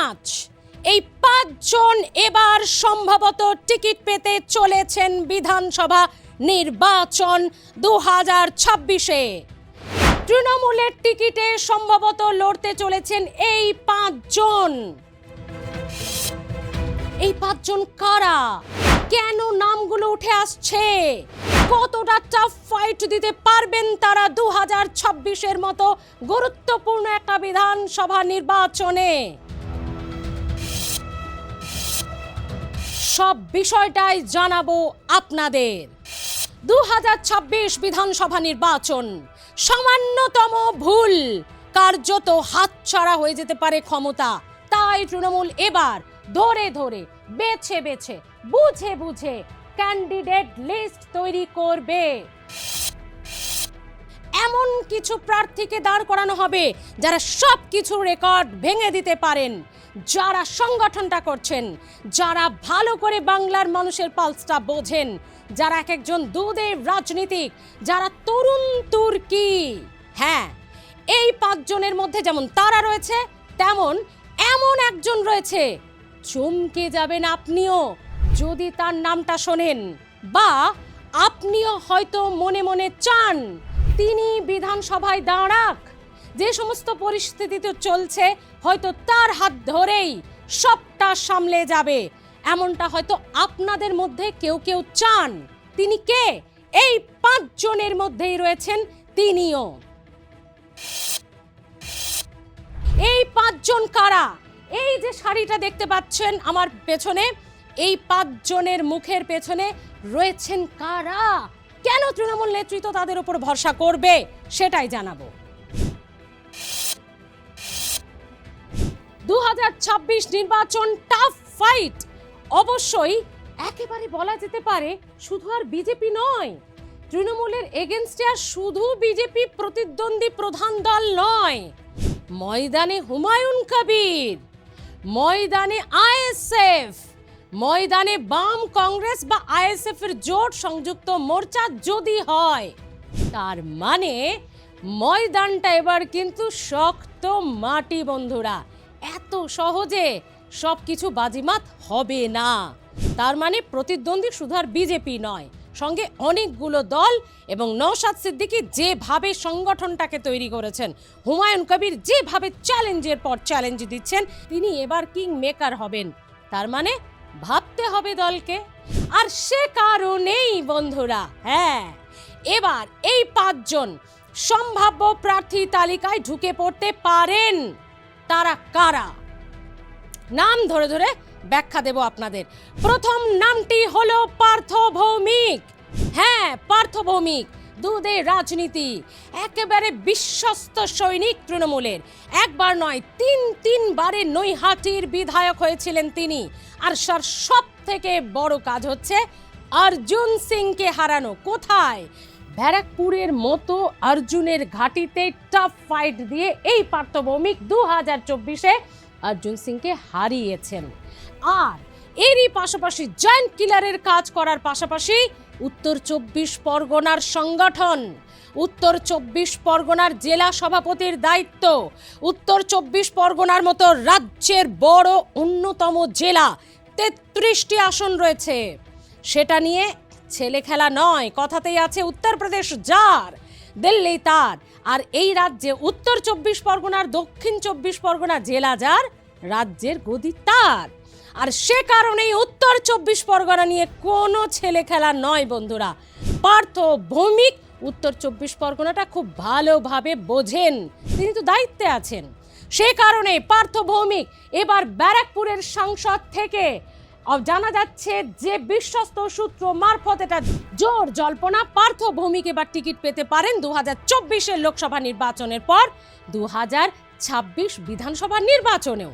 পাঁচ। এই পাঁচজন এবার সম্ভবত টিকিট পেতে চলেছেন বিধানসভা নির্বাচন দু হাজার ছাব্বিশে। তৃণমূলের টিকিটে সম্ভবত লড়তে চলেছেন এই পাঁচজন। এই পাঁচজন কারা? কেন নামগুলো উঠে আসছে? কতটা টাফ ফাইট দিতে পারবেন তারা দু হাজার ছাব্বিশের মতো গুরুত্বপূর্ণ একটা বিধানসভা নির্বাচনে? সব বিষয়টাই জানাব আপনাদের। দু হাজার ছাব্বিশ বিধানসভা নির্বাচন, সামান্যতম ভুল। কার্যত হাতছাড়া হয়ে যেতে পারে ক্ষমতা। তাই তৃণমূল এবার ধরে ধরে, বেছে বেছে, বুঝে বুঝে ক্যান্ডিডেট লিস্ট তৈরি করবে। এমন কিছু প্রার্থীকে দাঁড় করানো হবে যারা সব কিছু রেকর্ড ভেঙে দিতে পারেন। যারা সংগঠনটা করছেন, যারা ভালো করে বাংলার মানুষের পালসটা বোঝেন, যারা এক একজন দুধের রাজনীতিক, যারা তরুণ তুর্কি। হ্যাঁ এই পাঁচজনের মধ্যে যেমন তারা রয়েছে, তেমন এমন একজন রয়েছে। চমকে যাবেন আপনিও, যদি তার নামটা শোনেন। বা আপনিও হয়তো মনে মনে চান, তিনি বিধানসভায় দাঁড়াক। যে সমস্ত পরিস্থিতিতে চলছে হয়তো তার হাত ধরেই সবটা সামলে যাবে। এমনটা হয়তো আপনাদের মধ্যে কেউ কেউ চান। তিনি কে? এই পাঁচজনের মধ্যেই রয়েছেন তিনিও। এই পাঁচজন কারা? এই যে শাড়িটা দেখতে পাচ্ছেন আমার পেছনে, এই পাঁচজনের মুখের পেছনে রয়েছেন কারা? কেন তৃণমূল নেতৃত্ব তাদের উপর ভরসা করবে? সেটাই জানাব। দু হাজার ছাব্বিশ নির্বাচন টাফ ফাইট অবশ্যই একেবারে বলা যেতে পারে শুধু আর বিজেপি নয়, তৃণমূলের এগেনস্টে আর শুধু বিজেপি প্রতিদ্বন্দ্বী প্রধান দল নয়, ময়দানে হুমায়ুন কবির, ময়দানে আইএসএফ, ময়দানে বাম কংগ্রেস বা আইএসএফ এর জোট সংযুক্ত মোর্চা যদি হয়, তার মানে ময়দানটা এবার কিন্তু শক্ত মাটি বন্ধুরা। এত সহজে সব কিছু বাজিমাত হবে না। তার মানে প্রতিদ্বন্দ্বী শুধু আর বিজেপি নয়, সঙ্গে অনেকগুলো দল এবং নৌসাদ সিদ্দিকী যেভাবে সংগঠনটাকে তৈরি করেছেন, হুমায়ুন কবির যেভাবে চ্যালেঞ্জের পর চ্যালেঞ্জ দিচ্ছেন, তিনি এবার কিং মেকার হবেন। তার মানে ভাবতে হবে দলকে। আর সে কারণেই বন্ধুরা হ্যাঁ এবার এই পাঁচজন সম্ভাব্য প্রার্থী তালিকায় ঢুকে পড়তে পারেন। তারা কারা? নাম ধরে ধরে ব্যাখ্যা দেব আপনাদের। প্রথম নামটি হলো পার্থ ভৌমিক হ্যাঁ পার্থ ভৌমিক দুধে রাজনীতি। একেবারে বিশ্বস্ত সৈনিক তৃণমূলের। একবার নয়, তিন, তিনবারে নৈহাটির বিধায়ক হয়েছিলেন তিনি। আর সব থেকে বড় কাজ হচ্ছে অর্জুন সিংকে হারানো। কোথায়? ব্যারাকপুরের মতো অর্জুনের ঘাটিতে টাফ ফাইট দিয়ে এই পার্থ ভৌমিক দু হাজার চব্বিশে অর্জুন সিংকে হারিয়েছেন। আর এরই পাশাপাশি জয়েন্ট কিলারের কাজ করার পাশাপাশি উত্তর চব্বিশ পরগনার সংগঠন, উত্তর চব্বিশ পরগনার জেলা সভাপতির দায়িত্ব, উত্তর চব্বিশ পরগনার মতো রাজ্যের বড় অন্যতম জেলা তেত্রিশটি আসন রয়েছে। সেটা নিয়ে ছেলে খেলা নয়, কথাতেই আছে উত্তরপ্রদেশ যার, দিল্লি তার। আর এই রাজ্যে উত্তর চব্বিশ পরগনার দক্ষিণ চব্বিশ পরগনা জেলা যার, রাজ্যের গদি তার। আর সে কারণেই উত্তর চব্বিশ পরগনা নিয়ে কোনো ছেলে খেলা নয় বন্ধুরা। পার্থ ভৌমিক উত্তর চব্বিশ পরগনাটা খুব ভালোভাবে বোঝেন, তিনি তো দায়িত্বে আছেন। সে কারণে পার্থ ভৌমিক এবার ব্যারাকপুরের সাংসদ থেকে জানা যাচ্ছে যে বিশ্বস্ত সূত্র মারফত এটা জোর জল্পনা পার্থ ভৌমিক এবার টিকিট পেতে পারেন দু হাজার চব্বিশের লোকসভা নির্বাচনের পর দু হাজার ছাব্বিশ বিধানসভা নির্বাচনেও।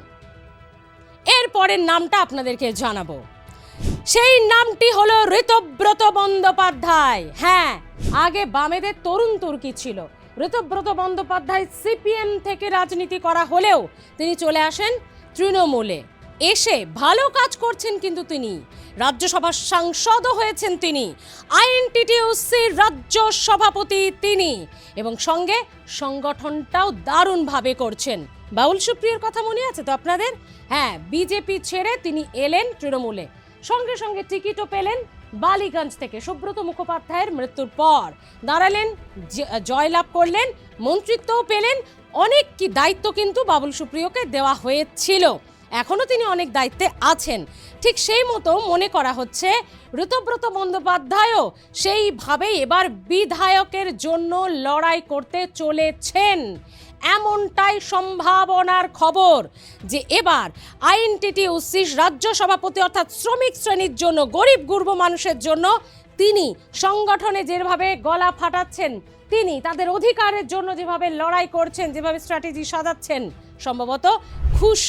এরপরের নামটা আপনাদেরকে জানাব। সেই নামটি হলো ঋতব্রত বন্দ্যোপাধ্যায়। হ্যাঁ আগে বামেদের তরুণ তুর্কি ছিল। ঋতব্রত বন্দ্যোপাধ্যায় সিপিএম থেকে রাজনীতি করা হলেও তিনি চলে আসেন তৃণমূলে। এসে ভালো কাজ করছেন কিন্তু তিনি। রাজ্যসভার সাংসদও হয়েছেন তিনি। আইএনটিটিউসির রাজ্য সভাপতি তিনি। এবং সঙ্গে সংগঠনটাও দারুণভাবে করছেন। বাউল সুপ্রিয়র কথা মনে আছে তো আপনাদের? হ্যাঁ বিজেপি ছেড়ে তিনি এলেন তৃণমূলে। সঙ্গে সঙ্গে টিকিটও পেলেন বালিগঞ্জ থেকে সুব্রত মুখোপাধ্যায়ের মৃত্যুর পর। দাঁড়ালেন জয়লাভ করলেন, মন্ত্রিত্বও পেলেন। অনেক কি দায়িত্ব কিন্তু বাবুল সুপ্রিয়কে দেওয়া হয়েছিল। এখনও তিনি অনেক দায়িত্বে আছেন। ঠিক সেই মতো মনে করা হচ্ছে, ঋতব্রত বন্দ্যোপাধ্যায়ও সেইভাবেই এবার বিধায়কের জন্য লড়াই করতে চলেছেন। এমনটাই সম্ভাবনার খবর যে এবার আইএনটিটিউসির রাজ্য সভাপতি অর্থাৎ শ্রমিক শ্রেণির জন্য, গরিব গুর্ব মানুষের জন্য তিনি সংগঠনে যেভাবে গলা ফাটাচ্ছেন, তিনি তাদের অধিকারের জন্য যেভাবে লড়াই করছেন, যেভাবে স্ট্র্যাটেজি সাজাচ্ছেন, সম্ভবত খুশ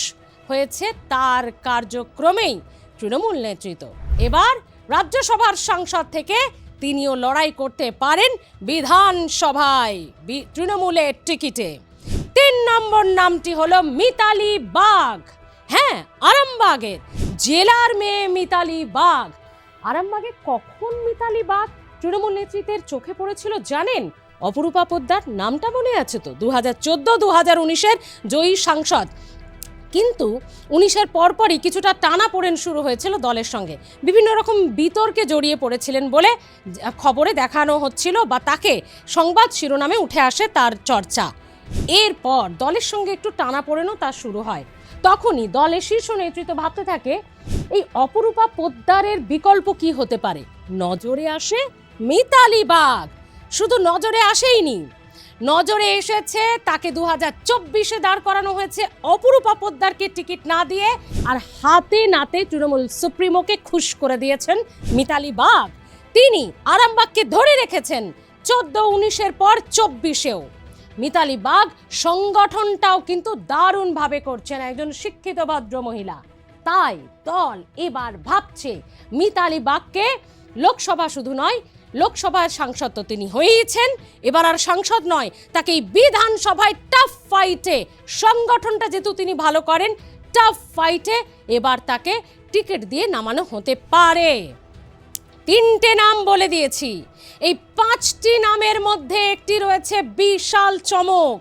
হয়েছে তার কার্যক্রমেই তৃণমূল নেতৃত্ব। এবার রাজ্যসভার সাংসদ থেকে তিনিও লড়াই করতে পারেন বিধানসভায় তৃণমূলের টিকিটে। তিন নম্বর নামটি হলো মিতালি বাগ হ্যাঁ আরামবাগের জেলার মেয়ে মিতালি বাঘ। আরামবাগে কখন মিতালি বাগ তৃণমূল নেতৃত্বের চোখে পড়েছিল জানেন? অপরূপা পোদ্দার নামটা মনে আছে তো? দু হাজার চোদ্দ দু হাজার উনিশের জয়ী সাংসদ কিন্তু উনিশের পরপরই কিছুটা টানা পড়েন শুরু হয়েছিল দলের সঙ্গে। বিভিন্ন রকম বিতর্কে জড়িয়ে পড়েছিলেন বলে খবরে দেখানো হচ্ছিল বা তাকে সংবাদ শিরোনামে উঠে আসে তার চর্চা। এরপর দলের সঙ্গে একটু টানা পড়েনও তার শুরু হয়। তখনই দলের শীর্ষ নেতৃত্ব ভাবতে থাকে, এই অপরূপা পোদ্দারের বিকল্প কি হতে পারে? নজরে আসে মিতালি বাঘ শুধু নজরে আসেইনি নজরে এসেছে, তাকে দু হাজার চব্বিশে দাঁড় করানো হয়েছে। অপরূপা পোদ্দারকে টিকিট না দিয়ে আর হাতে নাতে তৃণমূল সুপ্রিমোকে খুশ করে দিয়েছেন মিতালি বাগ। তিনি আরামবাগকে ধরে রেখেছেন চোদ্দ উনিশের পর চব্বিশেও। মিতালি বাগ সংগঠনটাও কিন্তু দারুণভাবে করছেন একজন শিক্ষিত ভদ্র মহিলা। তাই দল এবার ভাবছে, মিতালি বাগকে লোকসভা শুধু নয় লোকসভার সাংসদ তো তিনি হয়েইছেন। এবার আর সাংসদ নয়, তাকে এই বিধানসভায় টাফ ফাইটে সংগঠনটা যেহেতু তিনি ভালো করেন টাফ ফাইটে এবার তাকে টিকিট দিয়ে নামানো হতে পারে। তিনটে নাম বলে দিয়েছি। এই পাঁচটি নামের মধ্যে একটি রয়েছে বিশাল চমক,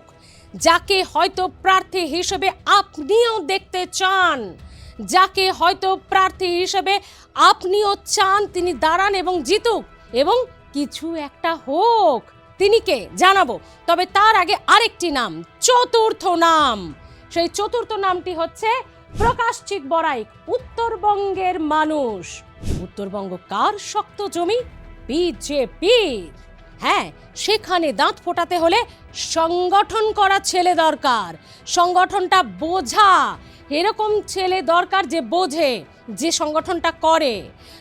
যাকে হয়তো প্রার্থী হিসেবে আপনিও দেখতে চান। যাকে হয়তো প্রার্থী হিসেবে আপনিও চান, তিনি দাঁড়ান এবং জিতুক। এবং কিছু একটা হোক। তিনি কে? জানাব। তবে তার আগে আরেকটি নাম, চতুর্থ নাম। সেই চতুর্থ নামটি হচ্ছে প্রকাশ চিক বড়াইক উত্তরবঙ্গের মানুষ। উত্তরবঙ্গ কার শক্ত জমি? বিজেপি হ্যাঁ সেখানে দাঁত ফোটাতে হলে সংগঠন করা ছেলে দরকার। সংগঠনটা বোঝা। এরকম ছেলে দরকার যে বোঝে, যে সংগঠনটা করে।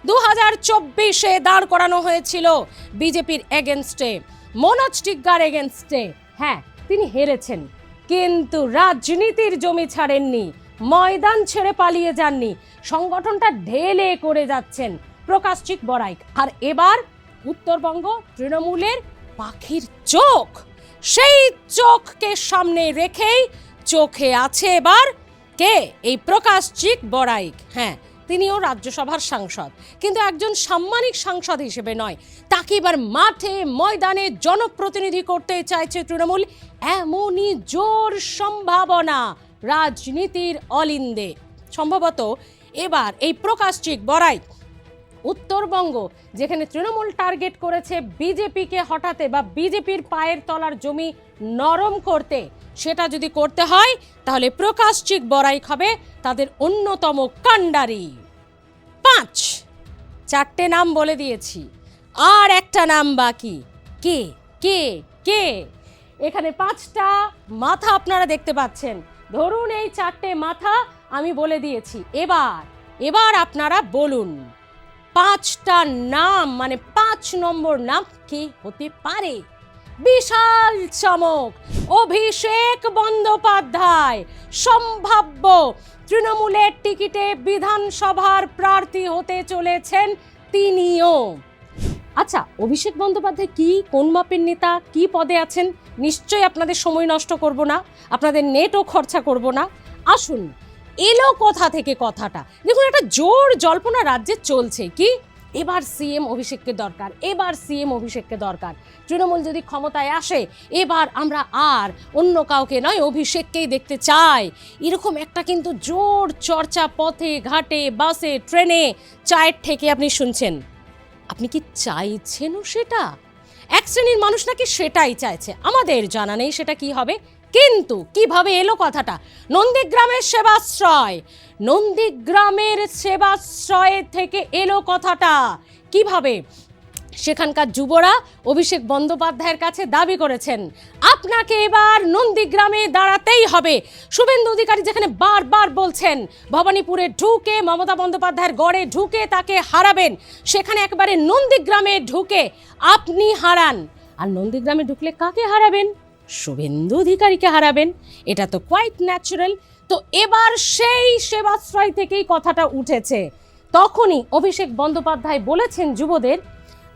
দু হাজার চব্বিশে দাঁড় করানো হয়েছিল বিজেপির এগেনস্টে মনোজ টিগ্গার এগেনস্টে হ্যাঁ তিনি হেরেছেন, কিন্তু রাজনীতির জমি ছাড়েননি, ময়দান ছেড়ে পালিয়ে যাননি, সংগঠনটা ঢেলে করে যাচ্ছেন প্রকাশ চিক বড়াইক আর এবার উত্তরবঙ্গ তৃণমূলের পাখির চোখ, সেই চোখকে সামনে রেখেই চোখে আছে এবার কে? এই প্রকাশ চিক বড়াইক। হ্যাঁ তিনিও রাজ্যসভার সাংসদ। কিন্তু একজন সাম্মানিক সাংসদ হিসেবে নয়, তাকে এবার মাঠে, ময়দানে জনপ্রতিনিধি করতে চাইছে তৃণমূল। এমনই জোর সম্ভাবনা রাজনীতির অলিন্দে। সম্ভবত এবার এই প্রকাশ চিক বড়াইক উত্তরবঙ্গ, যেখানে তৃণমূল টার্গেট করেছে বিজেপিকে হটাতে বা বিজেপির পায়ের তলার জমি নরম করতে। সেটা যদি করতে হয়, তাহলে প্রকাশ চিক বড়াইক হবে তাদের অন্যতম কাণ্ডারি। পাঁচ, চারটে নাম বলে দিয়েছি। আর একটা নাম বাকি। কে? কে? কে? এখানে পাঁচটা মাথা আপনারা দেখতে পাচ্ছেন। ধরুন এই চারটে মাথা আমি বলে দিয়েছি। এবার এবার আপনারা বলুন। পাঁচটা নাম মানে পাঁচ নম্বর নাম কে হতে পারে? বিশাল চমক, অভিষেক বন্দ্যোপাধ্যায়, সম্ভাব্য তৃণমূলের টিকিটে বিধানসভার প্রার্থী হতে চলেছেন তিনিও। আচ্ছা অভিষেক বন্দ্যোপাধ্যায় কি, কোন মাপের নেতা, কি পদে আছেন? নিশ্চয়ই আপনাদের সময় নষ্ট করব না, আপনাদের নেটও খরচা করব না। আসুন এলো কোথা থেকে কথাটা। দেখুন, একটা জোর জল্পনা রাজ্যে চলছে। কি? এবার সিএম অভিষেককে দরকার, এবার সিএম অভিষেককে দরকার। তৃণমূল যদি ক্ষমতায় আসে, এবার আমরা আর অন্য কাউকে নয়, অভিষেককেই দেখতে চাই। এরকম একটা কিন্তু জোর চর্চা পথে, ঘাটে, বাসে, ট্রেনে, চায়ের থেকে আপনি শুনছেন। আপনি কি চাইছেনও সেটা? এক শ্রেণির মানুষ নাকি সেটাই চাইছে। আমাদের জানা নেই সেটা কি হবে। কিন্তু কীভাবে এলো কথাটা? নন্দীগ্রামের সেবাশ্রয়। নন্দীগ্রামের সেবাশ্রয় থেকে এলো কথাটা। কীভাবে? সেখানকার যুবরা অভিষেক বন্দ্যোপাধ্যায়ের কাছে দাবি করেছেন, আপনাকে এবার নন্দীগ্রামে দাঁড়াতেই হবে। শুভেন্দু অধিকারী যেখানে বারবার বলছেন, ভবানীপুরে ঢুকে, মমতা বন্দ্যোপাধ্যায়ের গড়ে ঢুকে তাকে হারাবেন। সেখানে একেবারে নন্দীগ্রামে ঢুকে আপনি হারান। আর নন্দীগ্রামে ঢুকলে কাকে হারাবেন? শুভেন্দু অধিকারীকে হারাবেন, এটা তো কোয়াইট ন্যাচারাল তো এবার সেই সেবাশ্রয় থেকেই কথাটা উঠেছে। তখনই অভিষেক বন্দ্যোপাধ্যায় বলেছেন যুবদের,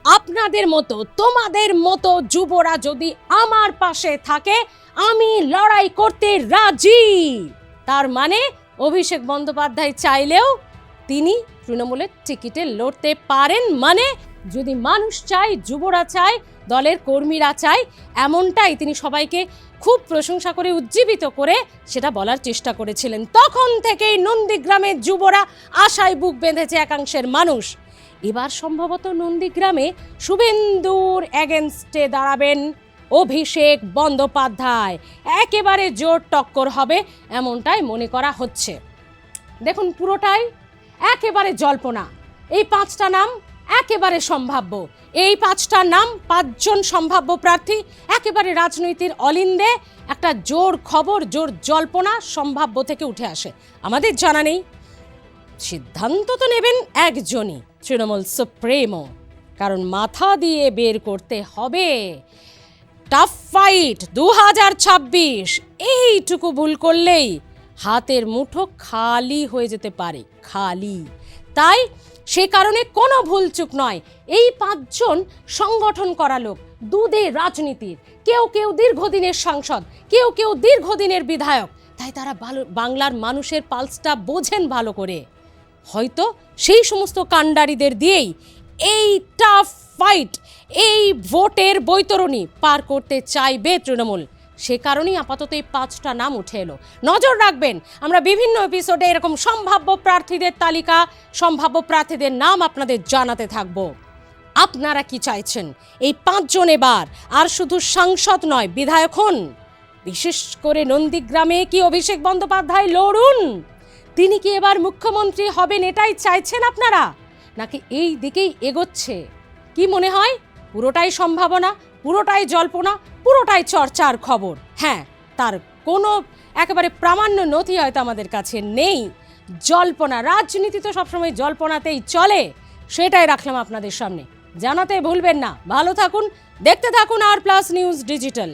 আপনাদের মতো, তোমাদের মতো যুবরা যদি আমার পাশে থাকে, আমি লড়াই করতে রাজি। তার মানে অভিষেক বন্দ্যোপাধ্যায় চাইলেও তিনি তৃণমূলের টিকিটে লড়তে পারেন মানে যদি মানুষ চায়, যুবরা চায় দলের কর্মীরা চায় এমনটাই তিনি সবাইকে খুব প্রশংসা করে উজ্জীবিত করে সেটা বলার চেষ্টা করেছিলেন। তখন থেকেই নন্দীগ্রামের যুবরা আশায় বুক বেঁধেছে একাংশের মানুষ। এবার সম্ভবত নন্দীগ্রামে শুভেন্দুর এগেনস্টে দাঁড়াবেন অভিষেক বন্দ্যোপাধ্যায়। একেবারে জোর টক্কর হবে এমনটাই মনে করা হচ্ছে। দেখুন পুরোটাই একেবারে জল্পনা। এই পাঁচটা নাম একেবারে সম্ভাব্য। এই পাঁচটা নাম পাঁচজন সম্ভাব্য প্রার্থী, একেবারে রাজনীতির অলিন্দে। একটা জোর খবর, জোর জল্পনা সম্ভাব্য থেকে উঠে আসে। আমাদের জানা নেই। সিদ্ধান্ত তো নেবেন একজনই, তৃণমূল সুপ্রিমো। কারণ মাথা দিয়ে বের করতে হবে। টাফ ফাইট দু হাজার ছাব্বিশ। এইটুকু ভুল করলেই হাতের মুঠো খালি হয়ে যেতে পারে, খালি। তাই সে কারণে কোনো ভুলচুক নয়, এই পাঁচজন সংগঠন করা লোক দুধে রাজনীতির। কেউ কেউ দীর্ঘদিনের সাংসদ, কেউ কেউ দীর্ঘদিনের বিধায়ক। তাই তারা বাংলার মানুষের পালসটা বোঝেন ভালো করে। হয়তো সেই সমস্ত কাণ্ডারিদের দিয়েই এই টাফ ফাইট এই ভোটের বৈতরণী পার করতে চাইবে তৃণমূল। সে কারণেই আপাতত এই পাঁচটা নাম উঠে এলো। নজর রাখবেন, আমরা বিভিন্ন এপিসোডে এরকম সম্ভাব্য প্রার্থীদের তালিকা, সম্ভাব্য প্রার্থীদের নাম আপনাদের জানাতে থাকব। আপনারা কি চাইছেন? এই পাঁচজন এবার, আর শুধু সাংসদ নয়, বিধায়ক হন। বিশেষ করে নন্দীগ্রামে কি অভিষেক বন্দ্যোপাধ্যায় লড়ুন? তিনি কি এবার মুখ্যমন্ত্রী হবেন এটাই চাইছেন আপনারা? নাকি এই দিকেই এগোচ্ছে? কি মনে হয়? পুরোটাই সম্ভাবনা? পুরোটাই জল্পনা, পুরোটাই চর্চার খবর। হ্যাঁ তার কোনো একেবারে প্রামাণ্য নথি হয়তো আমাদের কাছে নেই। জল্পনা, রাজনীতি তো সবসময় জল্পনাতেই চলে, সেটাই রাখলাম আপনাদের সামনে। জানাতে ভুলবেন না। ভালো থাকুন, দেখতে থাকুন আর প্লাস নিউজ ডিজিটাল